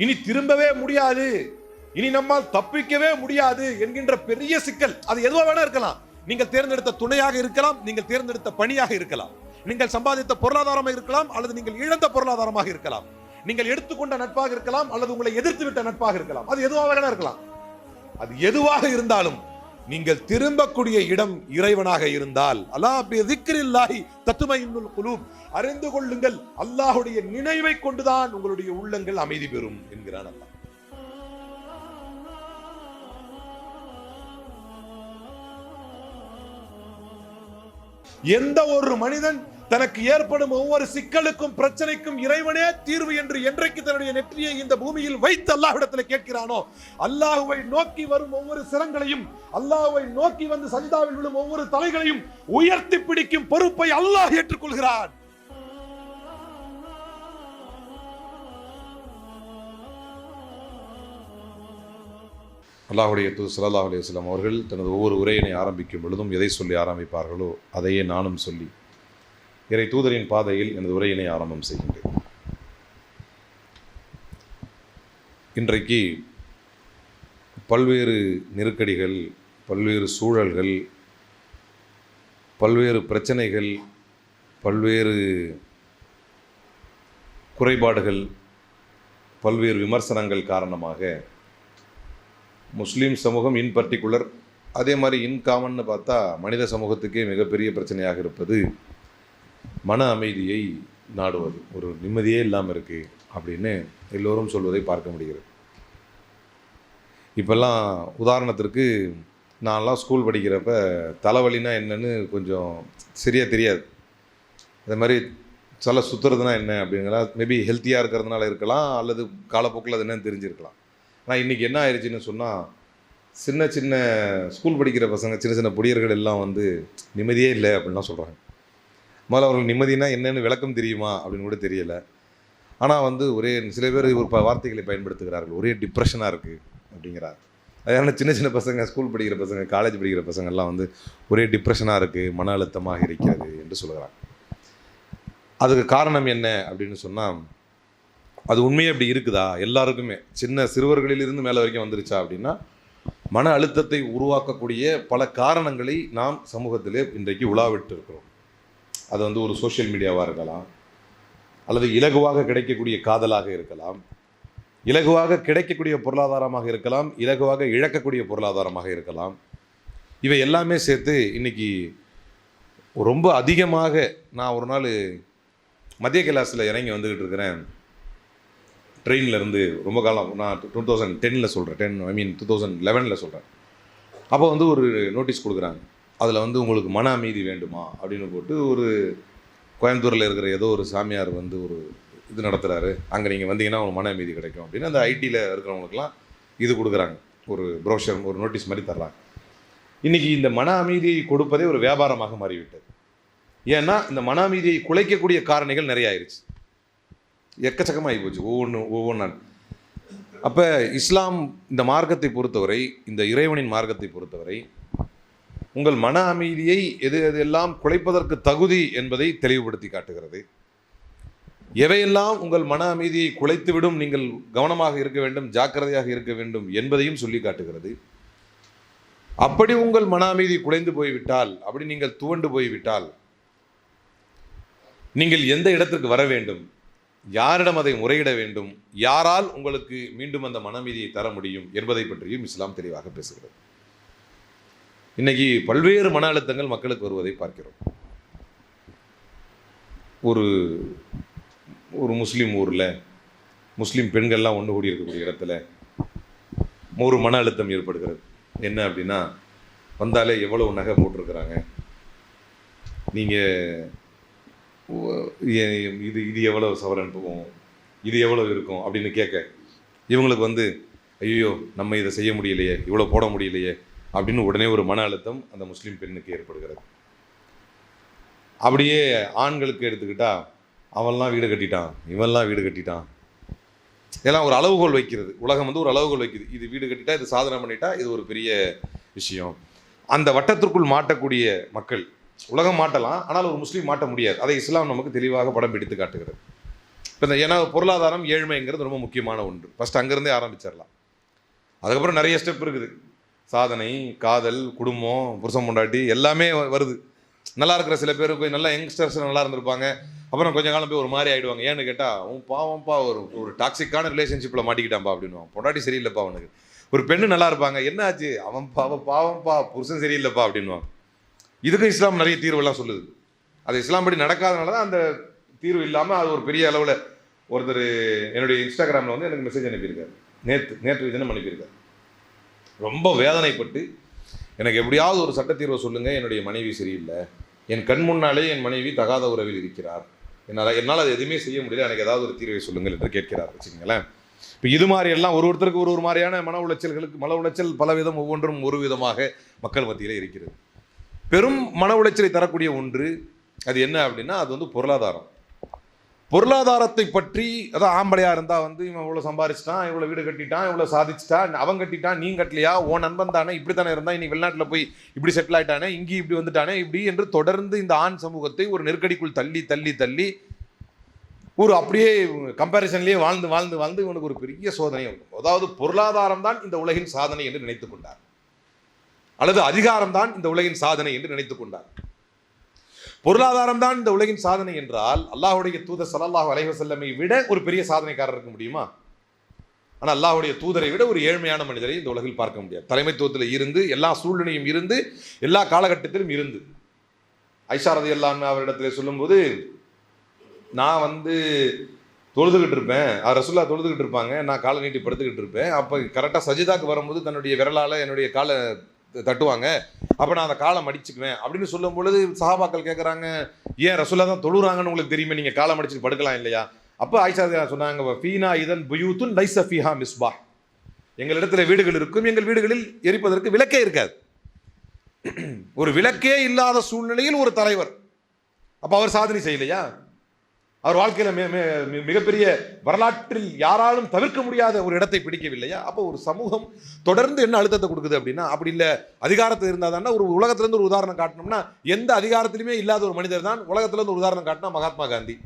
இனி திரும்பவே முடியாது. இனி நம்மால் தப்பிக்கவே முடியாது என்கின்ற பெரிய சிக்கல். அது எதுவாக வேணா இருக்கலாம். நீங்கள் தேர்ந்தெடுத்த துணையாக இருக்கலாம் நீங்கள் தேர்ந்தெடுத்த பணியாக இருக்கலாம். நீங்கள் சம்பாதித்த பொருளாதாரமாக இருக்கலாம் அல்லது நீங்கள் இழந்த பொருளாதாரமாக இருக்கலாம். நீங்கள் எடுத்துக்கொண்ட நட்பாக இருக்கலாம் அல்லது உங்களை எதிர்த்து விட்ட நட்பாக இருக்கலாம். அது எதுவாக வேணா இருக்கலாம். அது எதுவாக இருந்தாலும் நீங்கள் திரும்பக்கூடிய இடம் இறைவனாக இருந்தால் அல்லாஹ் திக்ரில்லாஹி தத்துமையின்னுல் குலூப் அறிந்து கொள்ளுங்கள் அல்லாஹுடைய நினைவை கொண்டுதான் உங்களுடைய உள்ளங்கள் அமைதி பெறும் என்கிறான் அல்லாஹ். எந்த ஒரு மனிதன் தனக்கு ஏற்படும் ஒவ்வொரு சிக்கலுக்கும் பிரச்சனைக்கும் இறைவனே தீர்வு என்று என்றைக்கு தன்னுடைய நெற்றியை இந்த பூமியில் வைத்து அல்லாஹ்விடத்தில் கேட்கிறானோ அல்லாஹுவை நோக்கி வரும் ஒவ்வொரு சிரங்களையும் அல்லாஹுவை நோக்கி வந்து சஜிதாவில் விழும் ஒவ்வொரு தலைகளையும் உயர்த்தி பிடிக்கும் பொறுப்பை அல்லாஹ் ஏற்றுக்கொள்கிறான். அல்லாஹுடைய தூ சல்லாஹ் அலையம் அவர்கள் தனது ஒவ்வொரு உரையினை ஆரம்பிக்கும் பொழுதும் எதை சொல்லி ஆரம்பிப்பார்களோ அதையே நானும் சொல்லி இறை தூதரின் பாதையில் எனது உரையினை ஆரம்பம் செய்கின்றேன். இன்றைக்கு பல்வேறு நெருக்கடிகள் பல்வேறு சூழல்கள் பல்வேறு பிரச்சனைகள் பல்வேறு குறைபாடுகள் பல்வேறு விமர்சனங்கள் காரணமாக முஸ்லீம் சமூகம் இன் பர்டிகுலர் அதே மாதிரி இன்காமன்னு பார்த்தா மனித சமூகத்துக்கே மிகப்பெரிய பிரச்சனையாக இருப்பது மன அமைதியை நாடுவது. ஒரு நிம்மதியே இல்லாமல் இருக்குது அப்படின்னு எல்லோரும் சொல்வதை பார்க்க முடிகிறது. இப்போல்லாம் உதாரணத்திற்கு நான்லாம் ஸ்கூல் படிக்கிறப்ப தலைவலினா என்னன்னு கொஞ்சம் சரியாக தெரியாது. அதே மாதிரி சில சுற்றுறதுனா என்ன அப்படிங்கிற மேபி ஹெல்த்தியாக இருக்கிறதுனால இருக்கலாம் அல்லது காலப்போக்கில் அது என்னன்னு தெரிஞ்சிருக்கலாம். ஆனால் இன்றைக்கி என்ன ஆயிடுச்சுன்னு சொன்னால் சின்ன சின்ன ஸ்கூல் படிக்கிற பசங்க சின்ன சின்ன புடியர்கள் எல்லாம் வந்து நிம்மதியே இல்லை அப்படின்லாம் சொல்கிறாங்க முதல்ல அவர்கள் நிம்மதினா என்னென்னு விளக்கம் தெரியுமா அப்படின்னு கூட தெரியலை. ஆனால் வந்து ஒரே சில பேர் ஒரு ப வார்த்தைகளை பயன்படுத்துகிறார்கள். ஒரே டிப்ரெஷனாக இருக்குது அப்படிங்கிறார். அதனால் சின்ன சின்ன பசங்க ஸ்கூல் படிக்கிற பசங்க காலேஜ் படிக்கிற பசங்கள்லாம் வந்து ஒரே டிப்ரெஷனாக இருக்குது மன அழுத்தமாக இருக்கிறது என்று சொல்கிறாங்க அதுக்கு காரணம் என்ன அப்படின்னு சொன்னால் அது உண்மையே அப்படி இருக்குதா? எல்லாருக்குமே. சின்ன சிறுவர்களிலிருந்து மேலே வரைக்கும் வந்துருச்சா அப்படின்னா மன அழுத்தத்தை உருவாக்கக்கூடிய பல காரணங்களை நாம் சமூகத்திலே இன்றைக்கு உலாவிட்டு இருக்கிறோம். அது வந்து ஒரு சோஷியல் மீடியாவாக இருக்கலாம். அல்லது இலகுவாக கிடைக்கக்கூடிய காதலாக இருக்கலாம். இலகுவாக கிடைக்கக்கூடிய பொருளாதாரமாக இருக்கலாம். இலகுவாக இழக்கக்கூடிய பொருளாதாரமாக இருக்கலாம். இவை எல்லாமே சேர்த்து இன்றைக்கி ரொம்ப அதிகமாக நான் ஒரு நாள் மத்திய கிளாஸில் இறங்கி வந்துக்கிட்டு இருக்கிறேன். ட்ரெயினில் இருந்து ரொம்ப காலம் நான் டூ தௌசண்ட் டென்னில் சொல்கிறேன் ten I mean two thousand லெவனில் சொல்கிறேன் அப்போ வந்து ஒரு நோட்டீஸ் கொடுக்குறாங்க. அதில் வந்து உங்களுக்கு மன அமைதி வேண்டுமா அப்படின்னு போட்டு ஒரு கோயம்புத்தூரில் இருக்கிற ஏதோ ஒரு சாமியார் வந்து ஒரு இது நடத்துகிறாரு அங்கே நீங்கள் வந்தீங்கன்னா உங்களுக்கு மன அமைதி கிடைக்கும் அப்படின்னு அந்த ஐடியில் இருக்கிறவங்களுக்குலாம் இது கொடுக்குறாங்க. ஒரு ப்ரோஷர் ஒரு நோட்டீஸ் மாதிரி தர்றாங்க. இன்றைக்கி இந்த மன அமைதியை கொடுப்பதே ஒரு வியாபாரமாக மாறிவிட்டது. ஏன்னா இந்த மன அமைதியை குலைக்கக்கூடிய காரணிகள் நிறைய ஆயிடுச்சு எக்கச்சக்கமாகி போச்சு ஒவ்வொன்று ஒவ்வொன்றா அப்போ இஸ்லாம் இந்த மார்க்கத்தை பொறுத்தவரை இந்த இறைவனின் மார்க்கத்தை பொறுத்தவரை உங்கள் மன அமைதியை எது எதெல்லாம் குலைப்பதற்கு தகுதி என்பதை தெளிவுபடுத்தி காட்டுகிறது. எவையெல்லாம் உங்கள் மன அமைதியை குலைத்துவிடும் நீங்கள் கவனமாக இருக்க வேண்டும் ஜாக்கிரதையாக இருக்க வேண்டும் என்பதையும் சொல்லி காட்டுகிறது. அப்படி உங்கள் மன அமைதி குலைந்து போய்விட்டால் அப்படி நீங்கள் துவண்டு போய்விட்டால் நீங்கள் எந்த இடத்திற்கு வர வேண்டும் யாரிடம் அதை முறையிட வேண்டும் யாரால் உங்களுக்கு மீண்டும் அந்த மன அமைதியை தர முடியும் என்பதை பற்றியும் இஸ்லாம் தெளிவாக பேசுகிறது. இன்னைக்கு பல்வேறு மன அழுத்தங்கள் மக்களுக்கு வருவதை பார்க்கிறோம். ஒரு ஒரு முஸ்லீம் ஊரில் முஸ்லீம் பெண்கள்லாம் ஒன்று கூடி இருக்கக்கூடிய இடத்துல ஒரு மன அழுத்தம் ஏற்படுகிறது. என்ன அப்படின்னா வந்தாலே எவ்வளவு நகை போட்டிருக்கிறாங்க. நீங்கள் இது இது எவ்வளோ சவரன் போகும் இது எவ்வளோ இருக்கும் அப்படின்னு கேட்க இவங்களுக்கு வந்து ஐயோ நம்ம இதை செய்ய முடியலையே இவ்வளோ போட முடியலையே அப்படின்னு உடனே ஒரு மன அழுத்தம் அந்த முஸ்லீம் பெண்ணுக்கு ஏற்படுகிறது. அப்படியே ஆண்களுக்கு எடுத்துக்கிட்டா அவன்லாம் வீடு கட்டிட்டான் இவன்லாம் வீடு கட்டிட்டான். இதெல்லாம் ஒரு அளவுகோல் வைக்கிறது. உலகம் வந்து ஒரு அளவுகோல் வைக்குது. இது வீடு கட்டிட்டா இது சாதனை பண்ணிட்டா இது ஒரு பெரிய விஷயம். அந்த வட்டத்திற்குள் மாட்டக்கூடிய மக்கள் உலகம் மாட்டலாம் ஆனால் ஒரு முஸ்லீம் மாட்ட முடியாது. அதை இஸ்லாம் நமக்கு தெளிவாக படம் பிடித்து காட்டுகிறது. இப்போ இந்த ஏன்னா பொருளாதாரம் ஏழ்மைங்கிறது ரொம்ப முக்கியமான ஒன்று. ஃபஸ்ட் அங்கேருந்தே ஆரம்பிச்சிடலாம். அதுக்கப்புறம் நிறைய ஸ்டெப் இருக்குது. சாதனை காதல் குடும்பம் புருஷன் பொண்டாட்டி எல்லாமே வருது. நல்லா இருக்கிற சில பேர் போய் நல்லா யங்ஸ்டர்ஸ் நல்லா இருந்திருப்பாங்க. அப்புறம் கொஞ்ச காலம் போய் ஒரு மாதிரி ஆகிடுவாங்க ஏன்னு கேட்டால் அவன் பாவம்ப்பா ஒரு ஒரு டாக்ஸிக்கான ரிலேஷன்ஷிப்பில் மாட்டிக்கிட்டான்ப்பா அப்படின்னுவான் பொண்டாட்டி சரியில்லைப்பா அவனுக்கு. ஒரு பெண்ணு நல்லா இருப்பாங்க. என்ன ஆச்சு அவன் பாவ பாவம்ப்பா புருஷன் சரியில்லைப்பா அப்படின்னுவான் இதுக்கும் இஸ்லாம் நிறைய தீர்வுலாம் சொல்லுது. அது இஸ்லாம் படி நடக்காதனால தான் அந்த தீர்வு இல்லாமல் அது ஒரு பெரிய அளவில் ஒருத்தர் என்னுடைய இன்ஸ்டாகிராமில் வந்து எனக்கு மெசேஜ் அனுப்பியிருக்காரு. நேற்று நேற்று தினம் அனுப்பியிருக்காரு. ரொம்ப வேதனைப்பட்டு எனக்கு எப்படியாவது ஒரு சட்டத்தீர்வை சொல்லுங்கள் என்னுடைய மனைவி சரியில்லை. என் கண் முன்னாலே என் மனைவி தகாத உறவில் இருக்கிறார். என்னால் என்னால் அது எதுவுமே செய்ய முடியல எனக்கு ஏதாவது ஒரு தீர்வை சொல்லுங்கள் என்று கேட்கிறார் வச்சுக்கோங்களேன். இப்போ இது மாதிரி எல்லாம் ஒரு ஒருத்தருக்கு ஒரு ஒரு மாதிரியான மன உளைச்சல்களுக்கு மன உளைச்சல் பலவிதம் ஒவ்வொன்றும் ஒரு விதமாக மக்கள் மத்தியிலே இருக்கிறது. பெரும் மன உளைச்சலை தரக்கூடிய ஒன்று அது என்ன அப்படின்னா அது வந்து பொருளாதாரம். பொருளாதாரத்தை பற்றி அதான் ஆம்பளையாக இருந்தா வந்து இவன் இவ்வளோ சம்பாரிச்சிட்டான் இவ்வளோ வீடு கட்டிட்டான் இவ்வளோ சாதிச்சிட்டான் அவன் கட்டிட்டான் நீ கட்டலையா உன் நண்பன் தானே இப்படி தானே இருந்தா இன்னைக்கு வெளிநாட்டில் போய் இப்படி செட்டில் ஆயிட்டானே இங்கே இப்படி வந்துட்டானே இப்படி என்று தொடர்ந்து இந்த ஆண் சமூகத்தை ஒரு நெருக்கடிக்குள் தள்ளி தள்ளி தள்ளி ஒரு அப்படியே கம்பாரிசன்லேயே வாழ்ந்து வாழ்ந்து வாழ்ந்து இவனுக்கு ஒரு பெரிய சோதனை வரும். அதாவது பொருளாதாரம் தான் இந்த உலகின் சாதனை என்று நினைத்துக் கொண்டார் அல்லது அதிகாரம் தான் இந்த உலகின் சாதனை என்று நினைத்துக் கொண்டார் பொருளாதாரம் தான் இந்த உலகின் சாதனை என்றால் அல்லாஹுடைய தூதர் சலல்லாஹ் அலைவசல்லமை விட ஒரு பெரிய சாதனைக்காரர் இருக்க முடியுமா? ஆனால் அல்லாஹுடைய தூதரை விட ஒரு ஏழ்மையான மனிதரை இந்த உலகில் பார்க்க முடியாது. தலைமைத்துவத்தில் இருந்து எல்லா சூழ்நிலையும் இருந்து எல்லா காலகட்டத்திலும் இருந்து. ஐஷாரதி அல்லான்னு அவரிடத்தில் சொல்லும்போது நான் வந்து தொழுதுகிட்டு இருப்பேன். அவர் ரசுல்லா தொழுதுகிட்டு இருப்பாங்க. நான் காலை நீட்டி படுத்துக்கிட்டு இருப்பேன். அப்போ கரெக்டாக சஜிதாக்கு வரும்போது தன்னுடைய விரலால் என்னுடைய காலை தட்டுவாங்க. அப்போ நான் அந்த காலை மடிச்சுக்குவேன் அப்படின்னு சொல்லும் பொழுது சஹாபாக்கள் கேட்குறாங்க ஏன் ரசுல்லா தான் தொழுறாங்கன்னு உங்களுக்கு தெரியுமே? நீங்கள் காலை மடிச்சுட்டு படுக்கலாம் இல்லையா? அப்போ ஆயிஷா சொன்னாங்க ஃபீனா இதன் புயூத்துன் லைச ஃபீஹா மிஸ்பா எங்களிடத்தில் வீடுகள் இருக்கும் எங்கள் வீடுகளில் எரிப்பதற்கு விளக்கே இருக்காது. ஒரு விளக்கே இல்லாத சூழ்நிலையில் ஒரு தலைவர். அப்போ அவர் சாதனை செய்யலையா? அவர் வாழ்க்கையில் மே மிகப்பெரிய வரலாற்றில் யாராலும் தவிர்க்க முடியாத ஒரு இடத்தை பிடிக்கவில்லையா? அப்போ ஒரு சமூகம் தொடர்ந்து என்ன அழுத்தத்தை கொடுக்குது அப்படின்னா அப்படி இல்லை அதிகாரத்தில் இருந்தால் தானே ஒரு உலகத்திலேருந்து ஒரு உதாரணம் காட்டணும்னா எந்த அதிகாரத்திலுமே இல்லாத ஒரு மனிதர் தான் உலகத்திலேருந்து ஒரு உதாரணம் காட்டினா மகாத்மா காந்தி.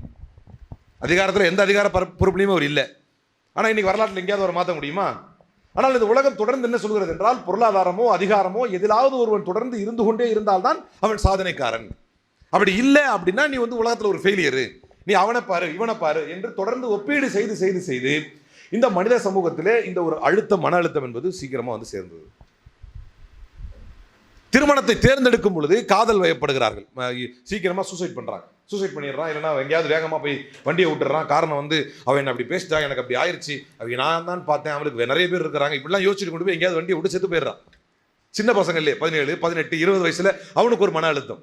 அதிகாரத்தில் எந்த அதிகார பொறுப்புலையுமே அவர் இல்லை. ஆனால் இன்றைக்கி வரலாற்றில் எங்கேயாவது அவர் மாற்ற முடியுமா? ஆனால் இந்த உலகம் தொடர்ந்து என்ன சொல்கிறது என்றால் பொருளாதாரமோ அதிகாரமோ எதிலாவது ஒருவன் தொடர்ந்து இருந்து கொண்டே இருந்தால்தான் அவன் சாதனைக்காரன். அப்படி இல்லை அப்படின்னா நீ வந்து உலகத்தில் ஒரு ஃபெயிலியரு நீ அவனை பாரு இவனை பாரு என்று தொடர்ந்து ஒப்பீடு செய்து செய்து செய்து இந்த மனித சமூகத்திலே இந்த ஒரு அழுத்தம் மன அழுத்தம் என்பது சீக்கிரமாக வந்து சேர்ந்தது. திருமணத்தை தேர்ந்தெடுக்கும் பொழுது காதல் வயப்படுகிறார்கள். சீக்கிரமாக சூசைட் பண்ணுறாங்க சூசைட் பண்ணிடுறான் இல்லைன்னா எங்கேயாவது வேகமாக போய் வண்டியை விட்டுறான் காரணம் வந்து அவன் என்ன அப்படி பேசிட்டா எனக்கு அப்படி ஆயிடுச்சு அவங்க நான் தான் பார்த்தேன் அவனுக்கு நிறைய பேர் இருக்கிறாங்க. இப்படிலாம் யோசிச்சுட்டு கொண்டு போய் எங்கேயாவது வண்டியை விட்டு செத்து போயிடுறான். சின்ன பசங்கள்லேயே பதினேழு பதினெட்டு இருபது வயசுல அவனுக்கு ஒரு மன அழுத்தம்.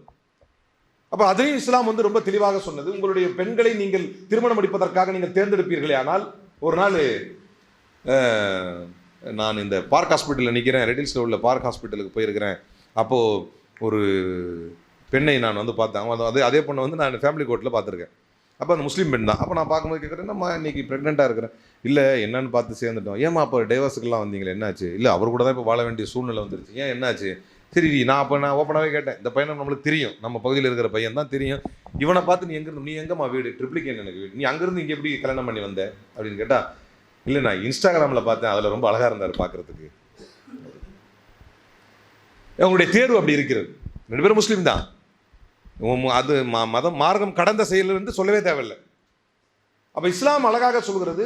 அப்போ அதையும் இஸ்லாம் வந்து ரொம்ப தெளிவாக சொன்னது உங்களுடைய பெண்களை நீங்கள் திருமணம் அடிப்பதற்காக நீங்கள் தேர்ந்தெடுப்பீர்களே ஆனால் ஒரு நாள் நான் இந்த பார்க் ஹாஸ்பிட்டலில் நிற்கிறேன் ரெட்டில்ஸில் உள்ள பார்க் ஹாஸ்பிட்டலுக்கு போயிருக்கிறேன். அப்போது ஒரு பெண்ணை நான் வந்து பார்த்தேன். அவன் அதே அதே பொண்ணை வந்து நான் ஃபேமிலி கோர்ட்டில் பார்த்துருக்கேன். அப்போ அந்த முஸ்லீம் பெண் தான். அப்போ நான் பார்க்கும்போது கேட்குறேன் நம்ம இன்றைக்கி ப்ரெக்னெண்ட்டாக இருக்கிறேன் இல்லை என்னன்னு பார்த்து சேர்ந்துட்டோம். ஏம்மா அப்போ டைவர்ஸுக்கெல்லாம் வந்தீங்களே என்னாச்சு? இல்லை அவர் கூட தான் இப்போ வாழ வேண்டிய சூழ்நிலை வந்துருச்சு. ஏன் என்னாச்சு? சரி நான் அப்போ நான் ஓப்பனாகவே கேட்டேன். இந்த பையனை நம்மளுக்கு தெரியும். நம்ம பகுதியில் இருக்கிற பையன் தான் தெரியும். இவனை பார்த்து நீ எங்கேருந்து நீ எங்கம்மா வீடு? ட்ரிப்ளிகேன் எனக்கு வீடு. நீ அங்கேருந்து இங்கே எப்படி கல்யாணம் பண்ணி வந்த? அப்படின்னு கேட்டால் இல்லை நான் இன்ஸ்டாகிராமில் பார்த்தேன். அதில் ரொம்ப அழகாக இருந்தார் பார்க்குறதுக்கு. உங்களுடைய தேர்வு அப்படி இருக்கிறது. ரெண்டு பேரும் முஸ்லீம் தான். உம் அது மதம் மார்க்கம் கடந்த செயல் வந்து சொல்லவே தேவையில்லை. அப்போ இஸ்லாம் அழகாக சொல்கிறது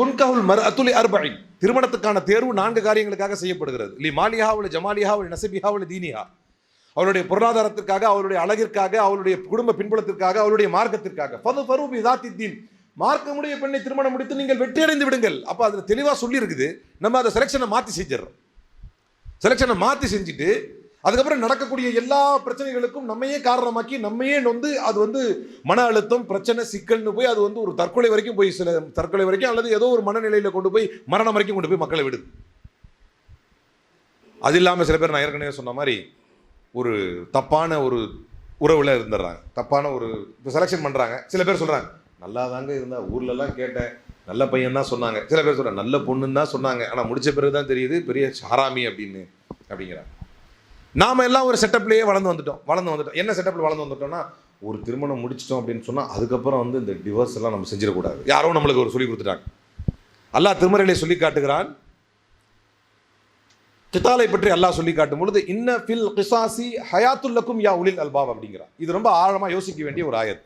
துன்கவுல் மர் அத்துலி அர்பஇன். திருமணத்துக்கான தேர்வு நான்கு காரியங்களுக்காக செய்யப்படுகிறது. லி மாலிஹா அவள் ஜமாலிஹா அவள் நசபிஹா தீனிஹா. அவருடைய பொருளாதாரத்திற்காக அவருடைய அழகிற்காக அவருடைய குடும்ப பின்புலத்திற்காக அவருடைய மார்க்கத்திற்காக. ஃபது ஃபரூபி தாத்தி தீன். மார்க்கமுடைய பெண்ணை திருமணம் முடித்து நீங்கள் வெற்றியடைந்து விடுங்கள். அப்போ அதில் தெளிவாக சொல்லியிருக்குது. நம்ம அதை செலெக்ஷனை மாற்றி செஞ்சிடறோம். செலெக்ஷனை மாற்றி செஞ்சுட்டு அதுக்கப்புறம் நடக்கக்கூடிய எல்லா பிரச்சனைகளுக்கும் நம்மையே காரணமாக்கி நம்மையே வந்து அது வந்து மன அழுத்தம் பிரச்சனை சிக்கல்னு போய் அது வந்து ஒரு தற்கொலை வரைக்கும் போய் சில தற்கொலை வரைக்கும் அல்லது ஏதோ ஒரு மனநிலையில் கொண்டு போய் மரணம் வரைக்கும் கொண்டு போய் மக்களை விடுது. அது இல்லாமல் சில பேர் நான் ஏற்கனவே சொன்ன மாதிரி ஒரு தப்பான ஒரு உறவில் இருந்துடுறாங்க தப்பான ஒரு இப்போ செலெக்ஷன் பண்ணுறாங்க சில பேர் சொல்கிறாங்க நல்லா தாங்க இருந்தால் ஊர்லலாம் கேட்டேன். நல்ல பையன் தான் சொன்னாங்க. சில பேர் சொல்கிறாங்க நல்ல பொண்ணுன்னு தான் சொன்னாங்க. ஆனால் முடிச்ச பிறகு தான் தெரியுது பெரிய சாராமி அப்படின்னு அப்படிங்கிறாங்க. நாம் எல்லாம் ஒரு செட்டப்லேயே வளர்ந்து வந்துட்டோம். வளர்ந்து வந்துட்டோம். என்ன செட்டப்பில் வளர்ந்து வந்துட்டோம்னா ஒரு திருமணம் முடிச்சிட்டோம் அப்படின்னு சொன்னால் அதுக்கப்புறம் வந்து இந்த டிவோர்ஸ் எல்லாம் நம்ம செஞ்சிடக்கூடாது. யாரோ நம்மளுக்கு ஒரு சொல்லி கொடுத்துட்டாங்க. அல்லாஹ் திருமறையிலே சொல்லி காட்டுகிறான். கித்தாலை பற்றி அல்லாஹ் சொல்லி காட்டும் பொழுது இன்ன ஃபில் கிசாசி ஹயாத்துல்லக்கும் யா உலில் அல்பாப் அப்படிங்கிறான் இது ரொம்ப ஆழமாக யோசிக்க வேண்டிய ஒரு ஆயத்.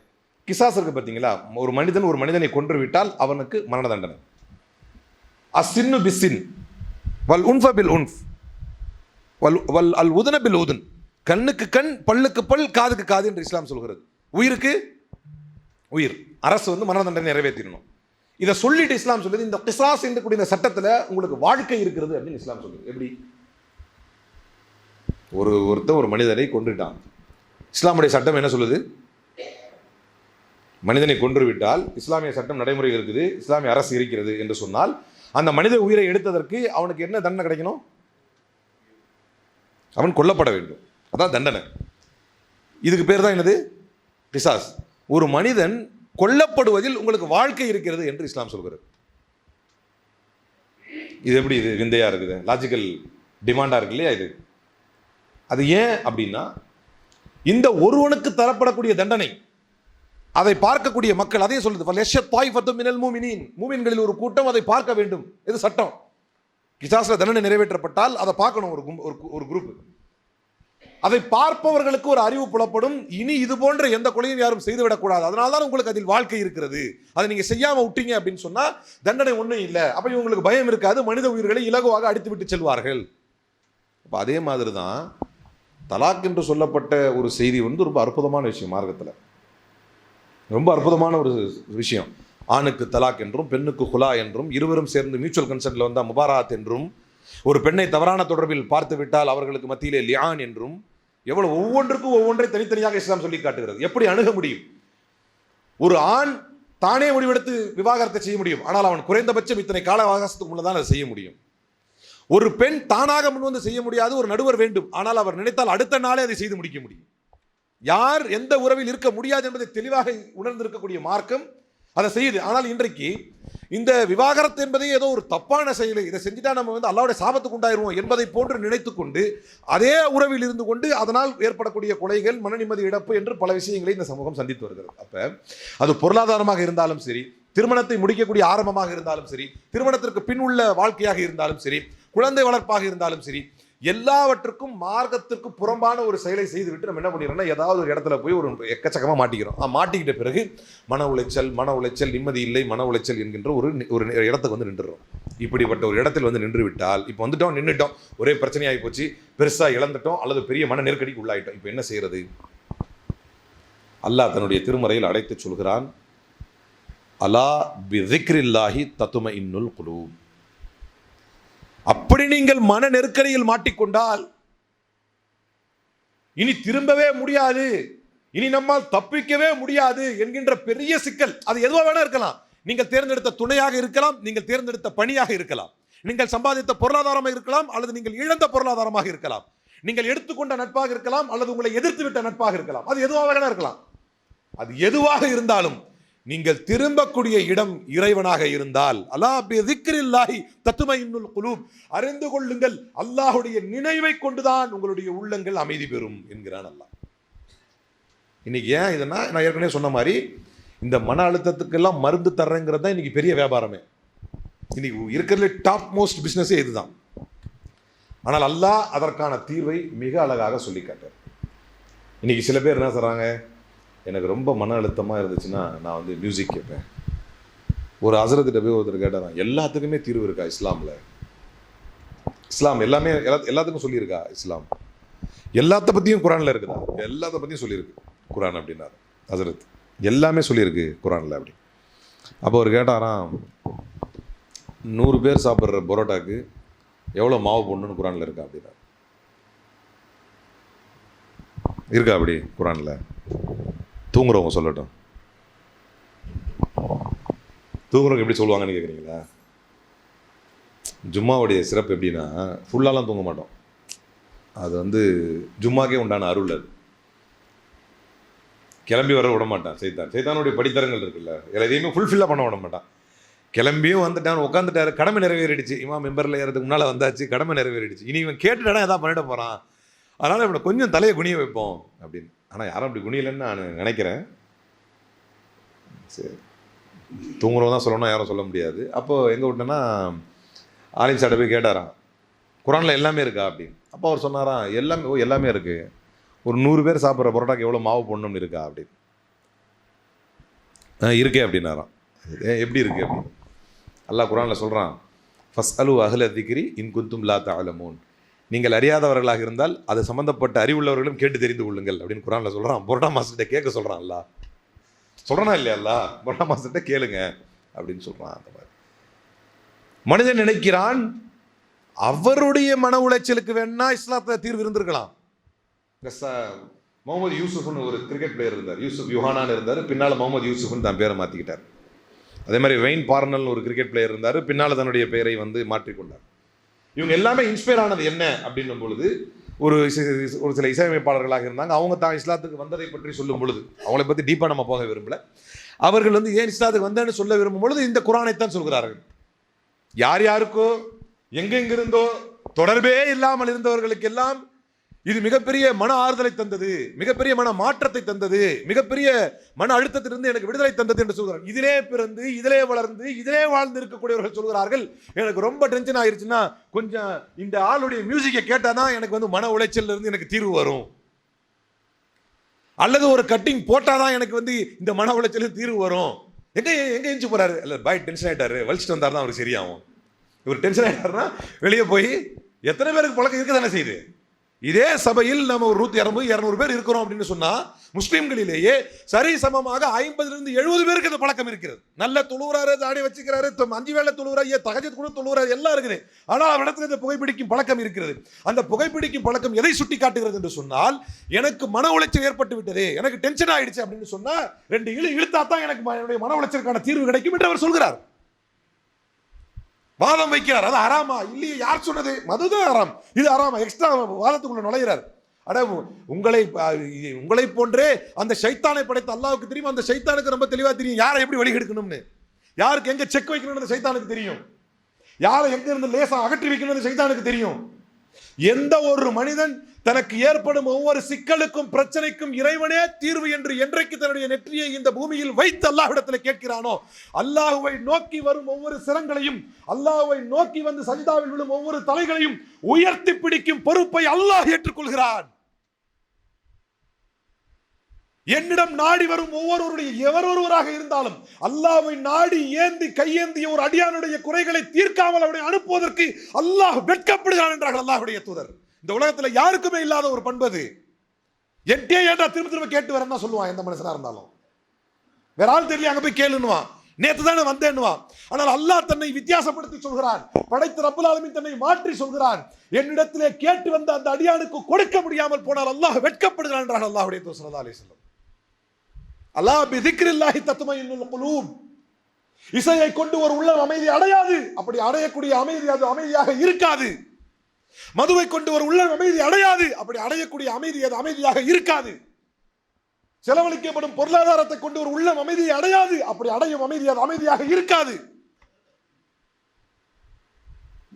கிசாஸ் இருக்கு பார்த்தீங்களா? ஒரு மனிதன் ஒரு மனிதனை கொன்று விட்டால் அவனுக்கு மரண தண்டனை. அசின்னு பிசின் வல் உன்ஃப பில் உன்ஃப். வல் வல் அல் உதன பில் உதன். கண்ணுக்கு கண் பல்லுக்கு பல் காதுக்கு காது என்று இஸ்லாம் சொல்கிறது. உயிருக்கு? உயிர். அரசு வந்து மரண தண்டனை நிறைவேற்றிடணும். இதை சொல்லிட்டு இஸ்லாம் சொல்லுது இந்த கிசாஸ் என்று கூடிய இந்த சட்டத்தில் உங்களுக்கு வாழ்க்கை இருக்கிறது அப்படின்னு இஸ்லாம் சொல்லுது. எப்படி? ஒரு ஒருத்தன் ஒரு மனிதனை கொன்றுட்டான். இஸ்லாமுடைய சட்டம் என்ன சொல்லுது? மனிதனை கொன்று விட்டால் இஸ்லாமிய சட்டம் நடைமுறை இருக்குது இஸ்லாமிய அரசு இருக்கிறது என்று சொன்னால் அந்த மனித உயிரை எடுத்ததற்கு அவனுக்கு என்ன தண்டனை கிடைக்கணும்? அவன் கொல்லப்பட வேண்டும். அதான் தண்டனை. இதுக்கு பேர் தான் என்னது? பிசாஸ். ஒரு மனிதன் கொல்லப்படுவதில் உங்களுக்கு வாழ்க்கை இருக்கிறது என்று இஸ்லாம் சொல்கிறது. இது எப்படி இது? விந்தையாக இருக்குது? லாஜிக்கல் டிமாண்டாக இருக்கு இல்லையா இது? அது ஏன் அப்படின்னா இந்த ஒருவனுக்கு தரப்படக்கூடிய தண்டனை அதை பார்க்கக்கூடிய மக்கள் அதே சொல்லுது மினல் மூமினின். மூமின்களில் ஒரு கூட்டம் அதை பார்க்க வேண்டும். இது சட்டம். கிசாஸில் தண்டனை நிறைவேற்றப்பட்டால் அதை பார்க்கணும் ஒரு கும்- ஒரு ஒரு குரூப் அதை பார்ப்பவர்களுக்கு ஒரு அறிவு புலப்படும். இனி இது போன்ற எந்த கொலையும் யாரும் செய்துவிடக்கூடாது. அதனால தான் உங்களுக்கு அதில் வாழ்க்கை இருக்கிறது. அதை நீங்கள் செய்யாமல் விட்டீங்க அப்படின்னு சொன்னால் தண்டனை ஒன்றும் இல்லை. அப்போ இவங்களுக்கு பயம் இருக்காது. மனித உயிர்களை இலகுவாக அடித்து விட்டு செல்வார்கள். அப்போ அதே மாதிரி தான் தலாக் என்று சொல்லப்பட்ட ஒரு செய்தி வந்து ரொம்ப அற்புதமான விஷயம் மார்க்கத்தில். ரொம்ப அற்புதமான ஒரு விஷயம். ஆணுக்கு தலாக் என்றும் பெண்ணுக்கு ஹுலா என்றும் இருவரும் சேர்ந்து மியூச்சுவல் கன்சென்ட்ல வந்தால் முபாராத் என்றும் ஒரு பெண்ணை தவறான தொடர்பில் பார்த்து விட்டால் அவர்களுக்கு மத்தியிலே லியான் என்றும் எவ்வளவு ஒவ்வொன்றுக்கும் ஒவ்வொன்றை தனித்தனியாக இஸ்லாம் சொல்லி காட்டுகிறது. எப்படி அணுக முடியும்? ஒரு ஆண் தானே முடிவெடுத்து விவாகரத்தை செய்ய முடியும். ஆனால் அவன் குறைந்தபட்சம் இத்தனை கால அவகாசத்துக்கு முன்னதான் அதை செய்ய முடியும். ஒரு பெண் தானாக முன்வந்து செய்ய முடியாது ஒரு நடுவர் வேண்டும். ஆனால் அவர் நினைத்தால் அடுத்த நாளே அதை செய்து முடிக்க முடியும். யார் எந்த உறவில் இருக்க முடியாது என்பதை தெளிவாக உணர்ந்திருக்கக்கூடிய மார்க்கம் அதை செய்யுது. ஆனால் இன்றைக்கு இந்த விவாகரத்து என்பதே ஏதோ ஒரு தப்பான செயல். இதை செஞ்சுட்டா நம்ம வந்து அல்லாவுடைய சாபத்துக்கு உண்டாயிருவோம் என்பதை போன்று நினைத்துக்கொண்டு அதே உறவில் இருந்து கொண்டு அதனால் ஏற்படக்கூடிய கொலைகள் மன நிம்மதி இழப்பு என்று பல விஷயங்களை இந்த சமூகம் சந்தித்து வருகிறது. அப்போ அது பொருளாதாரமாக இருந்தாலும் சரி திருமணத்தை முடிக்கக்கூடிய ஆரம்பமாக இருந்தாலும் சரி திருமணத்திற்கு பின் உள்ள வாழ்க்கையாக இருந்தாலும் சரி குழந்தை வளர்ப்பாக இருந்தாலும் சரி எல்லாவற்றுக்கும் மார்க்கத்திற்கு புறம்பான ஒரு செயலை செய்துவிட்டு நம்ம என்ன பண்ணிடுறோம்னா ஏதாவது ஒரு இடத்துல போய் ஒரு எக்கச்சக்கமாக மாட்டிக்கிறோம். ஆ, மாட்டிக்கிட்ட பிறகு மன உளைச்சல் மன உளைச்சல் நிம்மதி இல்லை மன உளைச்சல் என்கின்ற ஒரு ஒரு இடத்துக்கு வந்து நின்றுறோம் இப்படிப்பட்ட ஒரு இடத்தில் வந்து நின்று விட்டால் இப்போ வந்துட்டோம் நின்றுட்டோம் ஒரே பிரச்சனையாகி போச்சு பெருசாக இழந்துட்டோம் அல்லது பெரிய மன நெருக்கடிக்கு உள்ளாயிட்டோம். இப்போ என்ன செய்கிறது அல்லாஹ் தன்னுடைய திருமறையில் அழைத்துச் சொல்கிறான் அலா பிதிக்ரில்லாஹி தத்தும இன்னுல் குழு அப்படி நீங்கள் மன நெருக்கடியில் மாட்டிக்கொண்டால் இனி திரும்பவே முடியாது. இனி நம்மால் தப்பிக்கவே முடியாது என்கின்ற பெரிய சிக்கல். அது எதுவாக வேணா இருக்கலாம். நீங்கள் தேர்ந்தெடுத்த துணையாக இருக்கலாம் நீங்கள் தேர்ந்தெடுத்த பணியாக இருக்கலாம். நீங்கள் சம்பாதித்த பொருளாதாரமாக இருக்கலாம் அல்லது நீங்கள் இழந்த பொருளாதாரமாக இருக்கலாம். நீங்கள் எடுத்துக்கொண்ட நட்பாக இருக்கலாம் அல்லது உங்களை எதிர்த்து விட்ட நட்பாக இருக்கலாம். அது எதுவாக வேணா இருக்கலாம். அது எதுவாக இருந்தாலும் நீங்கள் திரும்பக்கூடிய இடம் இறைவனாக இருந்தால் அல்லாஹ் தத்துமை தத்துமையின்னுல் குலூப். அறிந்து கொள்ளுங்கள் அல்லாஹ்வுடைய நினைவை கொண்டுதான் உங்களுடைய உள்ளங்கள் அமைதி பெறும் என்கிறான் அல்லாஹ். இன்னைக்கு ஏன் இதனா நான் ஏற்கனவே சொன்ன மாதிரி இந்த மன அழுத்தத்துக்கெல்லாம் மருந்து தர்றேங்கிறது தான் இன்னைக்கு பெரிய வியாபாரமே. இன்னைக்கு இருக்கிறதுல டாப் மோஸ்ட் பிஸ்னஸே இதுதான். ஆனால் அல்லாஹ் அதற்கான தீர்வை மிக அழகாக சொல்லி காட்டார் இன்னைக்கு சில பேர் என்ன சொல்கிறாங்க எனக்கு ரொம்ப மன அழுத்தமாக இருந்துச்சுன்னா நான் வந்து மியூசிக் கேட்பேன். ஒரு அசரத்திட்ட போய் ஒருத்தர் கேட்டாரான் எல்லாத்துக்குமே தீர்வு இருக்கா இஸ்லாமில்? இஸ்லாம் எல்லாமே எல்லா எல்லாத்துக்கும் சொல்லியிருக்கா இஸ்லாம்? எல்லாத்த பற்றியும் குரானில் இருக்குதா? எல்லாத்த பற்றியும் சொல்லியிருக்கு. குரான் அப்படின்னாரு ஹசரத். எல்லாமே சொல்லியிருக்கு குரானில் அப்படி. அப்போ அவர் கேட்டாராம் நூறு பேர் சாப்பிட்ற பரோட்டாக்கு எவ்வளோ மாவு போடணும்னு குரானில் இருக்கா அப்படின்னா? இருக்கா அப்படி குரானில்? தூங்குறவங்க சொல்லட்டும். தூங்குறவங்க எப்படி சொல்லுவாங்கன்னு கேட்குறீங்களா ஜும்மாவுடைய சிறப்பு எப்படின்னா ஃபுல்லாலாம் தூங்க மாட்டோம். அது வந்து ஜும்மாக்கே உண்டான அருள் அது. கிளம்பி வர விட மாட்டான் சைத்தான். சைத்தானுடைய படித்தரங்கள் இருக்குல்ல எல்லாத்தையுமே ஃபுல்ஃபில்லாக பண்ண விட மாட்டான். கிளம்பியும் வந்துட்டான் உட்காந்துட்டாரு கடமை நிறைவேறிடுச்சு. இமா மெம்பரில் ஏறதுக்கு முன்னால் வந்தாச்சு கடமை நிறைவேறிடுச்சு. இனி இவன் கேட்டுட்டானா எதாவது பண்ணிட போகிறான் அதனால் இவனை கொஞ்சம் தலையை குனிய வைப்போம் அப்படின்னு. ஆனால் யாரும் அப்படி குனியலைன்னு நான் நினைக்கிறேன். சரி. தூங்குறவங்க தான் சொல்லணும் யாரும் சொல்ல முடியாது. அப்போது எங்கே விட்டேன்னா ஆலிம் சார்ட்ட போய் கேட்டாராம் குரானில் எல்லாமே இருக்கா அப்படின்னு. அப்போ அவர் சொன்னாராம் எல்லாமே ஓ எல்லாமே இருக்குது ஒரு நூறு பேர் சாப்பிட்ற பரோட்டாக்கு எவ்வளோ மாவு போடணும்னு இருக்கா அப்படின்னு. ஆ இருக்கே அப்படின்னாராம். எப்படி இருக்குது அப்படின்னு. அல்லாஹ் குரானில் சொல்கிறான் ஃபஸ் அலு அஹ்ல திக்ரி இன் குந்தும் லா தாலமோன் நீங்கள் அறியாதவர்களாக இருந்தால் அது சம்மந்தப்பட்ட அறிவுள்ளவர்களும் கேட்டு தெரிந்து கொள்ளுங்கள் அப்படின்னு குரானில் சொல்கிறான் புரோட்டா மாஸ்டர்கிட்ட கேட்க சொல்கிறான் அல்லா சொல்கிறனா இல்லையா அல்லா புரோட்டா மாஸ்டர்கிட்ட கேளுங்க அப்படின்னு சொல்கிறான் அந்த மாதிரி. மனிதன் நினைக்கிறான் அவருடைய மன உளைச்சலுக்கு வேணா இஸ்லாத்தில் தீர்வு இருந்திருக்கலாம். முகமது யூசுஃப்னு ஒரு கிரிக்கெட் பிளேயர் இருந்தார். யூசுப் யுஹானான் இருந்தார். பின்னால் முகமது யூசுஃப்னு தான் பேரை மாற்றிக்கிட்டார் அதே மாதிரி வெயின் பார்னல்னு ஒரு கிரிக்கெட் பிளேயர் இருந்தார். பின்னால் தன்னுடைய பெயரை வந்து மாற்றிக்கொண்டார். இவங்க எல்லாமே இன்ஸ்பயர் ஆனது என்ன அப்படின்னும் பொழுது ஒரு ஒரு சில இசையமைப்பாளர்களாக இருந்தாங்க. அவங்க தான் இஸ்லாத்துக்கு வந்ததை பற்றி சொல்லும் பொழுது அவங்களை பற்றி டீப்பாக நம்ம போக விரும்பல. அவர்கள் வந்து ஏன் இஸ்லாத்துக்கு வந்தேன்னு சொல்ல விரும்பும் பொழுது இந்த குரானைத்தான் சொல்கிறார்கள். யார் யாருக்கோ எங்கெங்கிருந்தோ தொடர்பே இல்லாமல் இருந்தவர்களுக்கு எல்லாம் இது மிகப்பெரிய மன ஆறுதலை தந்தது. மிகப்பெரிய மன மாற்றத்தை தந்தது. மிகப்பெரிய மன அழுத்தத்திலிருந்து எனக்கு விடுதலை தந்தது என்று சொல்கிறார். இதிலே பிறந்து இதிலே வளர்ந்து இதிலே வாழ்ந்து இருக்கக்கூடியவர்கள் சொல்கிறார்கள். எனக்கு ரொம்ப டென்ஷன் ஆயிருச்சுன்னா கொஞ்சம் இந்த ஆளுடைய மியூசிக்கை கேட்டாதான் எனக்கு வந்து மன உளைச்சல்ல இருந்து எனக்கு தீர்வு வரும். அல்லது ஒரு கட்டிங் போட்டாதான் எனக்கு வந்து இந்த மன உளைச்சல் தீர்வு வரும். எங்க எங்க எஞ்சி போறாரு? இல்லை பாய் டென்ஷன் ஆயிட்டாரு. வலிச்சுட்டு தான் அவருக்கு சரியாகும். இவர் டென்ஷன் ஆயிட்டாருன்னா வெளியே போய் எத்தனை பேருக்கு பழக்கம் இருக்க தானே செய்யுது? இதே சபையில் நம்ம ஒரு நூற்றி இரநூறு இரநூறு பேர் இருக்கிறோம் அப்படின்னு சொன்னா முஸ்லீம்களிலேயே சரி சமமாக ஐம்பதுலேருந்து எழுபது பேருக்கு இந்த பழக்கம் இருக்கிறது. நல்ல தொழுவுறாரு தாடி வச்சுக்கிறாரு அஞ்சு வேளை தொழுகிறாரு ஏன் தகஜத் கூட தொழுகிறாரு எல்லாம் இருக்குது. ஆனால் அவரிடத்துல இந்த புகைப்பிடிக்கும் பழக்கம் இருக்கிறது. அந்த புகைப்பிடிக்கும் பழக்கம் எதை சுட்டி காட்டுகிறது என்று சொன்னால் எனக்கு மன உளைச்சல் ஏற்பட்டு விட்டது எனக்கு டென்ஷன் ஆயிடுச்சு அப்படின்னு சொன்னா ரெண்டு இழு இழுத்தா தான் எனக்கு என்னுடைய மன உளைச்சலுக்கான தீர்வு கிடைக்கும் என்று அவர் சொல்கிறார். வாதம் வைக்கிறார். அது அறாமா இல்லையே யார் சொன்னது? மதுதான் அறாம் இது அறாமா எக்ஸ்ட்ரா வாதத்துக்குள்ள நுழைகிறார் அட உங்களை உங்களை போன்றே அந்த சைத்தானை படைத்த அல்லாவுக்கு தெரியும்? அந்த சைத்தானுக்கு ரொம்ப தெளிவாக தெரியும். யாரை எப்படி வழிகெடுக்கணும்னு யாருக்கு எங்கே செக் வைக்கணும்னு சைத்தானுக்கு தெரியும்? யாரை எங்கே இருந்து லேசாக அகற்றி வைக்கணும்னு சைத்தானுக்கு தெரியும்? எந்த ஒரு மனிதன் தனக்கு ஏற்படும் ஒவ்வொரு சிக்கலுக்கும் பிரச்சனைக்கும் இறைவனே தீர்வு என்று என்றைக்கு தன்னுடைய நெற்றியை இந்த பூமியில் வைத்து அல்லாஹ்விடத்தில் கேட்கிறானோ அல்லாஹுவை நோக்கி வரும் ஒவ்வொரு சிரங்களையும் அல்லாஹுவை நோக்கி வந்து சஜிதாவில் விழும் ஒவ்வொரு தலைகளையும் உயர்த்தி பிடிக்கும் பொறுப்பை அல்லாஹ் ஏற்றுக்கொள்கிறான். என்னிடம் நாடி வரும் ஒவ்வொருவருடைய எவர் ஒருவராக இருந்தாலும் அல்லாவை நாடி ஏந்தி கையேந்திய ஒரு அடியானுடைய குறைகளை தீர்க்காமல் அவனை அனுப்புவதற்கு அல்லாஹ் வெட்கப்படுகிறான் என்றார்கள் அல்லாஹுடைய தூதர். இந்த உலகத்தில் யாருக்குமே இல்லாத ஒரு பண்பு அது. என்கிட்டே ஏன்டா திரும்ப திரும்ப கேட்டு வரேன் தான் சொல்லுவான் எந்த மனுஷனாக இருந்தாலும். வேற ஆள் தெரியல அங்கே போய் கேளுன்னுவான். நேற்று தானே வந்தேன்னுவான். ஆனால் அல்லாஹ் தன்னை வித்தியாசப்படுத்தி சொல்கிறான். படைத்த ரப்புல் தன்னை மாற்றி சொல்கிறான். என்னிடத்திலே கேட்டு வந்த அந்த அடியானுக்கு கொடுக்க முடியாமல் போனால் அல்லாஹ் வெட்கப்படுகிறான் என்றார் அல்லாஹுடைய தூதர் அலி அலைஹி அல்லாஹ் பிதிக்ரில்லாஹி தத்துமை குலூப். இசையை கொண்டு ஒரு உள்ளம் அமைதி அடையாது. அப்படி அடையக்கூடிய அமைதி அது அமைதியாக இருக்காது. மதுவை கொண்டு ஒரு உள்ள அமைதி அடையாது. அப்படி அடையக்கூடிய அமைதி அது அமைதியாக இருக்காது. செலவழிக்கப்படும் பொருளாதாரத்தை கொண்டு ஒரு உள்ளம் அமைதியை அடையாது. அப்படி அடையும் அமைதி அது அமைதியாக இருக்காது.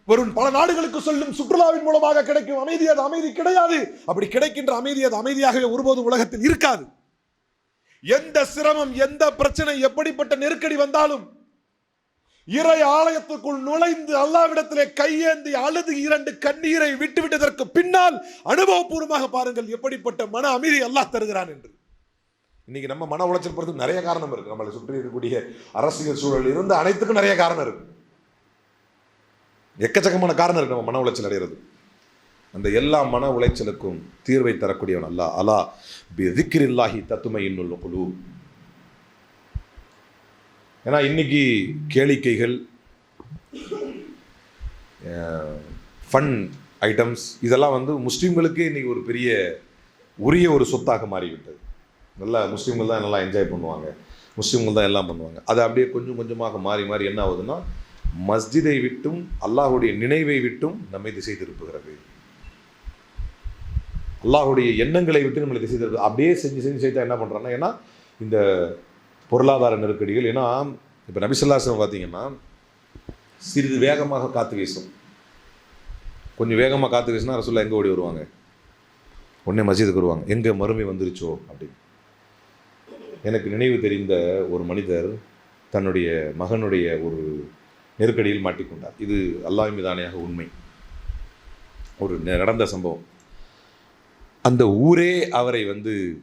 ஒரு பல நாடுகளுக்கு சொல்லும் சுற்றுலாவின் மூலமாக கிடைக்கும் அமைதி அது அமைதி கிடையாது. அப்படி கிடைக்கின்ற அமைதி அது அமைதியாகவே ஒருபோதும் உலகத்தில் இருக்காது. எந்த சிரமம் எந்த பிரச்சனை எப்படிப்பட்ட நெருக்கடி வந்தாலும் இறை ஆலயத்துக்குள் நுழைந்து அல்லாவிடத்திலே கையேந்தி அழுது இரண்டு கண்ணீரை விட்டுவிட்டதற்கு பின்னால் அனுபவபூர்வமாக பாருங்கள் எப்படிப்பட்ட மன அமைதி அல்லாஹ் தருகிறான் என்று. இன்னைக்கு நம்ம மன உளைச்சல் பொறுத்து நிறைய காரணம் இருக்கு. நம்மளை சுற்றி இருக்கக்கூடிய அரசியல் சூழல் இருந்து அனைத்துக்கும் நிறைய காரணம் இருக்கு. எக்கச்சக்கமான காரணம் இருக்கு நம்ம மன உளைச்சல் அடைகிறது அந்த எல்லா மன உளைச்சலுக்கும் தீர்வை தரக்கூடியவன் அல்லாஹ். அலா பி திக்ரில்லாஹி தத்துமை இன்னுள்ள குழு ஏன்னா இன்னைக்கு கேளிக்கைகள் ஃபன் ஐட்டம்ஸ் இதெல்லாம் வந்து முஸ்லீம்களுக்கே இன்றைக்கி ஒரு பெரிய உரிய ஒரு சொத்தாக மாறிவிட்டது. நல்லா முஸ்லீம்கள் தான் நல்லா என்ஜாய் பண்ணுவாங்க. முஸ்லீம்கள் தான் எல்லாம் பண்ணுவாங்க. அது அப்படியே கொஞ்சம் கொஞ்சமாக மாறி மாறி என்ன ஆகுதுன்னா மஸ்ஜிதை விட்டும் அல்லாஹுடைய நினைவை விட்டும் நம்மை திசை திருப்புகிறது. அல்லாஹுடைய எண்ணங்களை விட்டு நம்மளை திசை திருப்பு அப்படியே செஞ்சு செஞ்சு செய்தா என்ன பண்ணுறாங்கன்னா ஏன்னா இந்த பொருளாதார நெருக்கடிகள். ஏன்னா இப்போ நபிசல்லாசம் பார்த்தீங்கன்னா சிறிது வேகமாக காற்று வீசும். கொஞ்சம் வேகமாக காற்று வீசினா ரசூல்லா எங்கே ஓடி வருவாங்க? உடனே மஸ்ஜிதுக்கு வருவாங்க. எங்கே மறுமை வந்துருச்சோ அப்படின்னு. எனக்கு நினைவு தெரிந்த ஒரு மனிதர் தன்னுடைய மகனுடைய ஒரு நெருக்கடியில் மாட்டிக்கொண்டார். இது அல்லாஹ் மீதானையாக உண்மை. ஒரு ந- நடந்த சம்பவம். அந்த ஊரே அவரை வந்து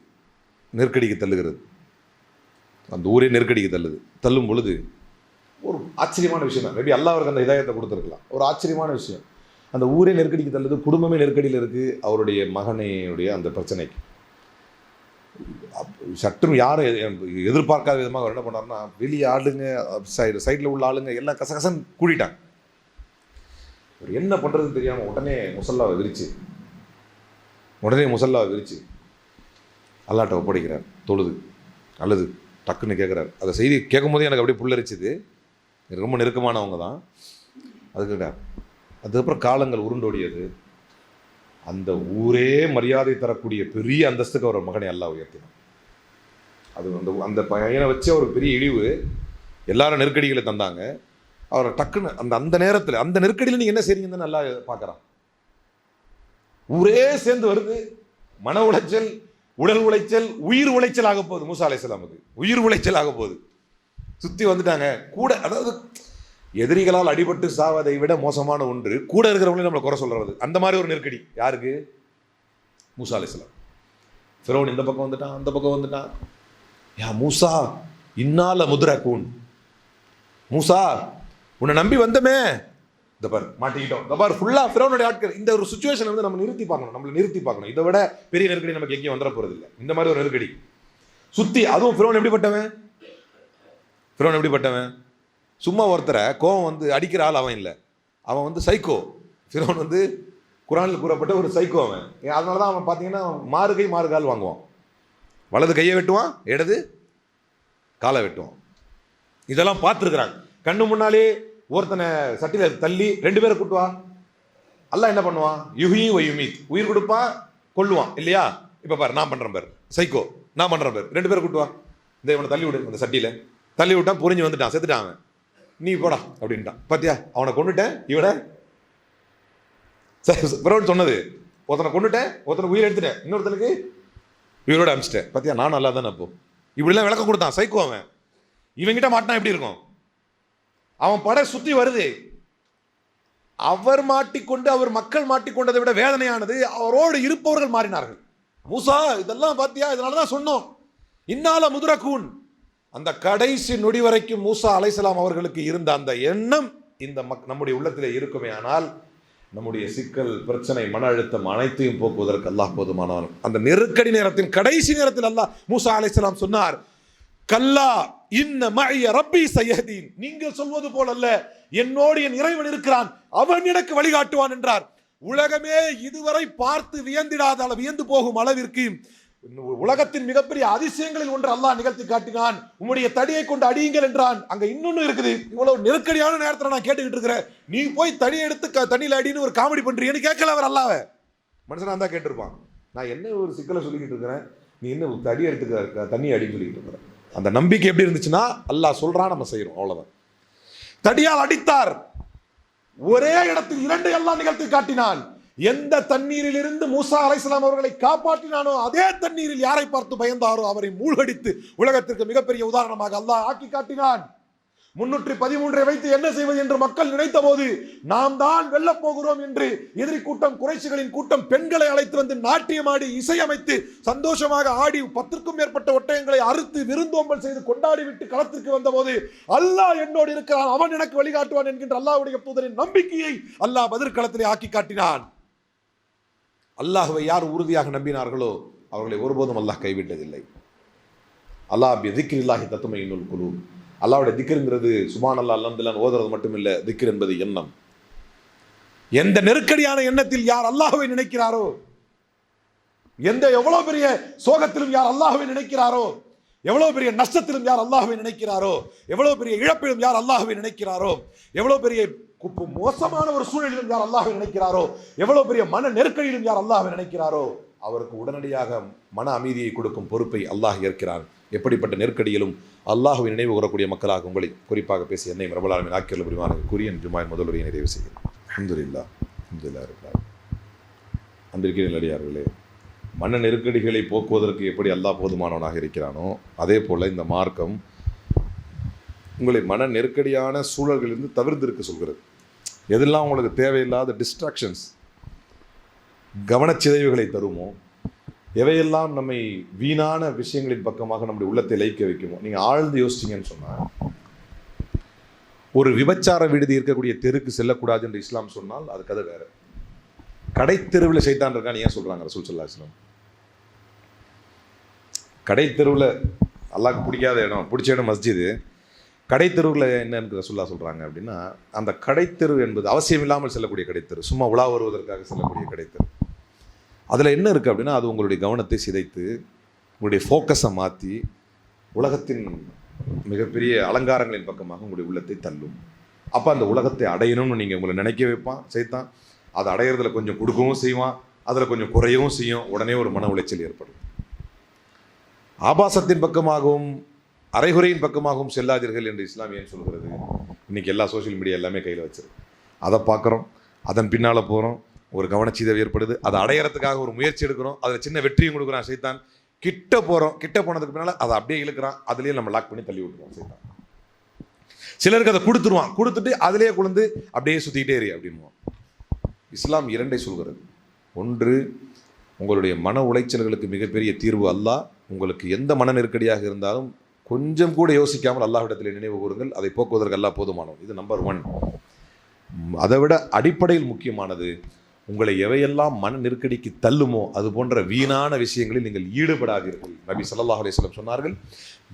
நெருக்கடிக்கு தள்ளுகிறது. அந்த ஊரே நெருக்கடிக்கு தள்ளுது. தள்ளும் பொழுது ஒரு ஆச்சரியமான விஷயம் தான் மேபி அல்லாஹ் அவருக்கு அந்த இதாயத்தை கொடுத்துருக்கலாம். ஒரு ஆச்சரியமான விஷயம். அந்த ஊரே நெருக்கடிக்கு தள்ளுது குடும்பமே நெருக்கடியில் இருக்குது அவருடைய மகனையுடைய அந்த பிரச்சனைக்கு. சற்றும் யாரும் எதிர்பார்க்காத விதமாக அவர் என்ன பண்ணாருன்னா வெளியே ஆளுங்க சைடு சைடில் உள்ள ஆளுங்க எல்லாம் கசகசன்னு கூடிட்டாங்க. இவர் என்ன பண்ணுறதுன்னு தெரியாமல் உடனே முசல்லாவை விரிச்சு உடனே முசல்லாவை விரிச்சு அல்லாட்ட ஒப்படைக்கிறார் தொழுது அல்லது டக்குன்னு கேட்குறாரு அந்த செய்தி கேட்கும் போதே எனக்கு அப்படியே புல்லரிச்சுது. ரொம்ப நெருக்கமானவங்க தான். அது அதுக்கப்புறம் காலங்கள் உருண்டோடியது. அந்த ஊரே மரியாதை தரக்கூடிய பெரிய அந்தஸ்துக்கு அவர் மகனை எல்லாம் உயர்த்தினான். அது அந்த அந்த பையனை வச்சு ஒரு பெரிய இழிவு. எல்லாரும் நெருக்கடிகளை தந்தாங்க. அவரை டக்குன்னு அந்த அந்த நேரத்தில் அந்த நெருக்கடியில் நீங்கள் என்ன செய்றீங்கன்னு நல்லா பார்க்குறான். ஊரே சேர்ந்து வருது. மன உளைச்சல் உடல் உளைச்சல் உயிர் உளைச்சல் ஆக போகுது. மூசா அலையாமுக்கு உயிர் உளைச்சல் ஆக போகுது. சுற்றி வந்துட்டாங்க. கூட அதாவது எதிரிகளால் அடிபட்டு சாவதை விட மோசமான ஒன்று கூட இருக்கிறவங்களையும் நம்மளை குறை சொல்றது. அந்த மாதிரி ஒரு நெருக்கடி. யாருக்கு? மூசா அலையாம் ஃபிரோன் இந்த பக்கம் வந்துட்டான் அந்த பக்கம் வந்துட்டான். யா மூசா இன்னால முதுரா கூன் மூசா உன்னை நம்பி வந்தமே. தபார் மாட்டிக்கிட்டோம். தபார் ஃபுல்லாக ஃபிரௌனுடைய ஆட்கள். இந்த ஒரு சுச்சுவேஷன் வந்து நம்ம நிறுத்தி பார்க்கணும். நம்மளை நிறுத்தி பார்க்கணும். இதை விட பெரிய நெருக்கடி நமக்கு எங்கேயும் வந்துட போகிறது இல்லை. இந்த மாதிரி ஒரு நெருக்கடி. சுற்றி அதுவும் ஃபிரௌன் எப்படிப்பட்டவன்? ஃபிரௌன் எப்படிப்பட்டவன்? சும்மா ஒருத்தரை கோவம் வந்து அடிக்கிற ஆள் அவன் இல்லை. அவன் வந்து சைக்கோ ஃபிரௌன் வந்து குரானில் கூறப்பட்ட ஒரு சைக்கோ அவன். அதனால தான் அவன் பார்த்தீங்கன்னா மாறு கை மாறு கால் வாங்குவான். வலது கையை வெட்டுவான் இடது காலை வெட்டுவான். இதெல்லாம் பார்த்துருக்குறாங்க. கண்ணு முன்னாலே ஒருத்தனை சட்டியில் தள்ளி ரெண்டு பேரை கூட்டுவா அல்லாஹ் என்ன பண்ணுவான்? யுஹி ஒயுமீத் உயிர் கொடுப்பான் கொல்லுவான். இல்லையா? இப்போ பாரு நான் பண்ணுறேன் பாரு. சைக்கோ நான் பண்ணுறேன் பாரு. ரெண்டு பேரை கூட்டுவா இந்த இவனை தள்ளி விடு அந்த சட்டியில். தள்ளி விட்டான் புரிஞ்சு வந்துட்டான் செத்துட்டான் நீ போடா அப்படின்ட்டான். பார்த்தியா அவனை கொண்டுட்டேன் இவனை. பிறகு சொன்னது ஒருத்தனை கொண்டுட்டேன் ஒருத்தனை உயிர் எடுத்துட்டேன். இன்னொருத்தனுக்கு உயிரோட அமிச்சிட்டேன் பார்த்தியா நானும் நல்லா தானே அப்போ. இப்படிலாம் விளக்கம் கொடுத்தான் சைக்கோ அவன். இவங்கிட்ட மாட்டினா எப்படி இருக்கும்? அவன் படை சுற்றி வருது. அவர் மாட்டிக்கொண்டு அவர் மக்கள் மாட்டிக்கொண்டதை விட வேதனையானது அவரோடு இருப்பவர்கள் மாறினார்கள். மூசா இதெல்லாம் பார்த்தியா இதனால தான் சொன்னோம். இன்னால முதுரக்கூன். அந்த கடைசி நொடி வரைக்கும் மூசா அலைசலாம் அவர்களுக்கு இருந்த அந்த எண்ணம் இந்த மக் நம்முடைய உள்ளத்திலே இருக்குமே. ஆனால் நம்முடைய சிக்கல் பிரச்சனை மன அழுத்தம் அனைத்தையும் போக்குவதற்கு அல்லாஹ் போதுமானவன். அந்த நெருக்கடி நேரத்தின் கடைசி நேரத்தில் அல்லாஹ் மூசா அலைசலாம் சொன்னார் கல்லா இன்ன மழைய ரப்பி சையதீன் நீங்கள் சொல்வது போல அல்ல என்னோடு என் இறைவன் இருக்கிறான் அவன் எனக்கு வழிகாட்டுவான் என்றார். உலகமே இதுவரை பார்த்து வியந்திடாத அளவு வியந்து போகும் அளவிற்கு உலகத்தின் மிகப்பெரிய அதிசயங்களில் ஒன்று அல்லாஹ் நிகழ்த்தி காட்டினான். உங்களுடைய தடியை கொண்டு அடியுங்கள் என்றான். அங்க இன்னொன்னு இருக்குது. இவ்வளவு நெருக்கடியான நேரத்தில் நான் கேட்டுக்கிட்டு இருக்கிறேன். நீ போய் தடி எடுத்து க- தண்ணியில அடின்னு ஒரு காமெடி பண்றீங்கன்னு கேட்கல அவர் அல்லாவ? மனுஷனா தான் கேட்டிருப்பான். நான் என்ன ஒரு சிக்கலை சொல்லிக்கிட்டு இருக்கிறேன்? நீ என்ன தடி எடுத்துக்க தண்ணி அடின்னு சொல்லிக்கிட்டு இருக்கிறேன் அந்த நம்பிக்கை எப்படி இருந்துச்சுன்னா அல்லாஹ் சொல்றான் நம்ம செய்யறோம் அவ்வளவுதான். தடியால் அடித்தார். ஒரே இடத்தில் இரண்டு எல்லாம் நிகழ்த்தி காட்டினான். எந்த தண்ணீரில் இருந்து மூசா அலைசலாம் அவர்களை காப்பாற்றினானோ அதே தண்ணீரில் யாரை பார்த்து பயந்தாரோ அவரை மூழ்கடித்து உலகத்திற்கு மிகப்பெரிய உதாரணமாக அல்லாஹ் ஆக்கி காட்டினான். முன்னூற்றி பதிமூன்றை வைத்து என்ன செய்வது என்று மக்கள் நினைத்த போது நாம் தான் வெல்லப் போகிறோம் என்று எதிரி கூட்டம் குறைசிகளின் கூட்டம் பெண்களை அழைத்து வந்து நாட்டியமாடி இசையமைத்து சந்தோஷமாக ஆடி பத்திற்கும் மேற்பட்ட ஒட்டயங்களை அறுத்து விருந்தோம்பல் செய்து கொண்டாடி விட்டு களத்திற்கு வந்தபோது அல்லாஹ் என்னோடு இருக்கிறான் அவன் எனக்கு வழிகாட்டுவான் என்கின்ற அல்லாஹுடைய தூதரின் நம்பிக்கையை அல்லாஹ் பதிர்களத்திலே ஆக்கி காட்டினான். அல்லாஹுவை யார் உறுதியாக நம்பினார்களோ அவர்களை ஒருபோதும் அல்லாஹ் கைவிட்டதில்லை. அல்லாஹ் பி தத்துமையினுள் தத்துமை குழு அல்லாஹ்வுடைய திக்ருங்கிறது சுபான் அல்லா அல்ஹம்துலில்லாஹ் ஓதுறது மட்டும் இல்லை திக்ர் என்பது எண்ணம். எந்த நெருக்கடியான எண்ணத்தில் யார் அல்லாஹுவை நினைக்கிறாரோ எந்த எவ்வளோ பெரிய சோகத்திலும் யார் அல்லாஹுவை நினைக்கிறாரோ எவ்வளோ பெரிய நஷ்டத்திலும் யார் அல்லாஹுவை நினைக்கிறாரோ எவ்வளோ பெரிய இழப்பிலும் யார் அல்லாஹுவை நினைக்கிறாரோ எவ்வளோ பெரிய குப்பு மோசமான ஒரு சூழலிலும் யார் அல்லாஹுவை நினைக்கிறாரோ எவ்வளோ பெரிய மன நெருக்கடியிலும் யார் அல்லாஹுவை நினைக்கிறாரோ அவருக்கு உடனடியாக மன அமைதியை கொடுக்கும் பொறுப்பை அல்லாஹ் ஏற்கிறான். எப்படிப்பட்ட நெருக்கடியிலும் அல்லாஹ்வை நினைவு கூறக்கூடிய மக்களாக உங்களை குறிப்பாக பேசி என்னை ரபலாலமின் ஆக்கியல் புரிவான குரியன் ஜுமாய் முதலுரையை நிறைவு செய்கிறேன். அஹமதுல்லா அஹமதுல்லா இருக்கிறார் அன்பிற்கிற நல்லடியார்களே மன நெருக்கடிகளை போக்குவதற்கு எப்படி அல்லாஹ் போதுமானவனாக இருக்கிறானோ அதே போல் இந்த மார்க்கம் உங்களை மன நெருக்கடியான சூழல்களிலிருந்து தவிர்த்திருக்க சொல்கிறது. எதெல்லாம் உங்களுக்கு தேவையில்லாத டிஸ்ட்ராக்ஷன்ஸ் கவனச்சிதைவுகளை தருமோ? எவையெல்லாம் நம்மை வீணான விஷயங்களின் பக்கமாக நம்முடைய உள்ளத்தை லைக்க வைக்குமோ? நீங்கள் ஆழ்ந்து யோசிச்சிங்கன்னு சொன்னால் ஒரு விபச்சார விடுதி இருக்கக்கூடிய தெருக்கு செல்லக்கூடாது என்று இஸ்லாம் சொன்னால் அது கதை வேற. கடைத்தெருவில் செய்தான் இருக்கான்னு ஏன் சொல்கிறாங்க ரசூல் சல்லா இஸ்லாம் கடைத்தெருவில் அல்லாக்கு பிடிக்காத இடம் பிடிச்ச இடம் மஸ்ஜிது. கடைத்தெருவில் என்னன்னு ரசூல்லா சொல்கிறாங்க அப்படின்னா அந்த கடைத்தெரு என்பது அவசியம் இல்லாமல் செல்லக்கூடிய கடைத்தெரு. சும்மா உலா வருவதற்காக செல்லக்கூடிய கடைத்தெரு. அதில் என்ன இருக்குது அப்படின்னா அது உங்களுடைய கவனத்தை சிதைத்து உங்களுடைய ஃபோக்கஸை மாற்றி உலகத்தின் மிகப்பெரிய அலங்காரங்களின் பக்கமாக உங்களுடைய உள்ளத்தை தள்ளும். அப்போ அந்த உலகத்தை அடையணும்னு நீங்கள் உங்களை நினைக்க வைப்பான் செய்தான் அதை அடையிறதுல கொஞ்சம் கொடுக்கவும் செய்வான் அதில் கொஞ்சம் குறையவும் செய்யும். உடனே ஒரு மன உளைச்சல் ஏற்படும். ஆபாசத்தின் பக்கமாகவும் அரைகுறையின் பக்கமாகவும் செல்லாதீர்கள் என்று இஸ்லாம் ஏன் சொல்கிறது? இன்றைக்கி எல்லா சோஷியல் மீடியா எல்லாமே கையில் வச்சிருக்கு. அதை பார்க்குறோம் அதன் பின்னால் போகிறோம் ஒரு கவனச்சிதவு ஏற்படுது. அதை அடையறதுக்காக ஒரு முயற்சி எடுக்கிறோம். அதில் சின்ன வெற்றியும் கொடுக்குறான் சைத்தான். கிட்ட போகிறோம் கிட்ட போனதுக்கு பின்னால் அதை அப்படியே இழுக்கிறான். அதுலேயே நம்ம லாக் பண்ணி தள்ளி விட்டுருவோம் சைத்தான். சிலருக்கு அதை கொடுத்துருவான். கொடுத்துட்டு அதிலேயே குழந்து அப்படியே சுற்றிக்கிட்டே இரு அப்படின்வான் இஸ்லாம் இரண்டை சொல்கிறது. ஒன்று உங்களுடைய மன உளைச்சல்களுக்கு மிகப்பெரிய தீர்வு அல்லாஹ். உங்களுக்கு எந்த மன நெருக்கடியாக இருந்தாலும் கொஞ்சம் கூட யோசிக்காமல் அல்லாஹ்விடத்தில் நினைவு கூறுங்கள். அதை போக்குவதற்கு அல்லாஹ் போதுமானவன். இது நம்பர் ஒன் அதை விட அடிப்படையில் முக்கியமானது உங்களை எவையெல்லாம் மன நெருக்கடிக்கு தள்ளுமோ அது போன்ற வீணான விஷயங்களில் நீங்கள் ஈடுபடாதீர்கள். நபி சல்லாஹ் அலிஸ்லம் சொன்னார்கள்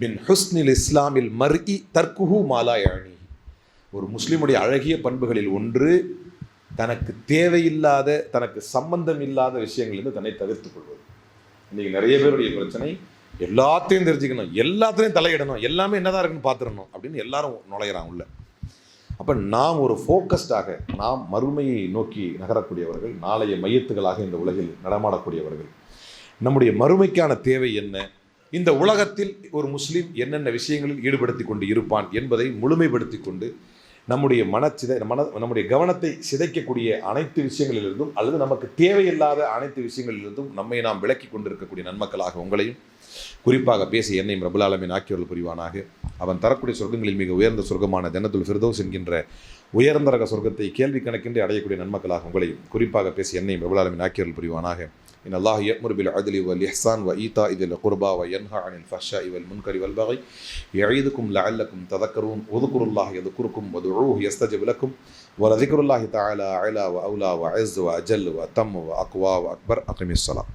பின் ஹுஸ்னில் இஸ்லாமில் மர்இ தர்க்குஹு மாலா ஒரு முஸ்லீமுடைய அழகிய பண்புகளில் ஒன்று தனக்கு தேவையில்லாத தனக்கு சம்பந்தம் இல்லாத விஷயங்களிலிருந்து தன்னை தவிர்த்து கொள்வது. இன்னைக்கு நிறைய பேருடைய பிரச்சனை எல்லாத்தையும் தெரிஞ்சுக்கணும் எல்லாத்துலேயும் தலையிடணும் எல்லாமே என்னதான் இருக்குன்னு பார்த்துடணும் அப்படின்னு எல்லாரும் நுழையிறான் உள்ள. அப்போ நாம் ஒரு ஃபோக்கஸ்டாக நாம் மறுமையை நோக்கி நகரக்கூடியவர்கள் நாளைய மையத்துகளாக இந்த உலகில் நடமாடக்கூடியவர்கள். நம்முடைய மறுமைக்கான தேவை என்ன? இந்த உலகத்தில் ஒரு முஸ்லீம் என்னென்ன விஷயங்களில் ஈடுபடுத்தி கொண்டு இருப்பான் என்பதை முழுமைப்படுத்தி கொண்டு நம்முடைய மனச்சிதை மன நம்முடைய கவனத்தை சிதைக்கக்கூடிய அனைத்து விஷயங்களிலிருந்தும் அல்லது நமக்கு தேவையில்லாத அனைத்து விஷயங்களிலிருந்தும் நம்மை நாம் விலக்கி கொண்டிருக்கக்கூடிய நன்மக்களாக உங்களையும் குறிப்பாக பேசி என்னையும் ரபுலாலமின் ஆக்கியவர்கள் புரிவானாக அவன் தரக்கூடிய சொர்க்கங்களில் மிக உயர்ந்த சொர்க்கமான ஜன்னத்துல் ஃபிர்தோஸ் என்கின்ற உயர்ந்த ரக சொர்க்கத்தை கேள்வி கணக்கின்றி அடையக்கூடிய நன்மக்களாக உங்களையும் குறிப்பாக பேசி என்னையும் ரபுலாலமின் ஆக்கியவர்கள் புரிவானாக إن الله يأمر بالعدل والإحسان وإيتاء ذي القربى وينهى عن الفحشاء والمنكر والبغي يعيدكم لعلكم تذكرون واذكروا الله يذكركم وادعوه يستجب لكم ولذكر الله تعالى أعلى وأولى وأعز وأجل وأتم وأقوى وأكبر أقم الصلاة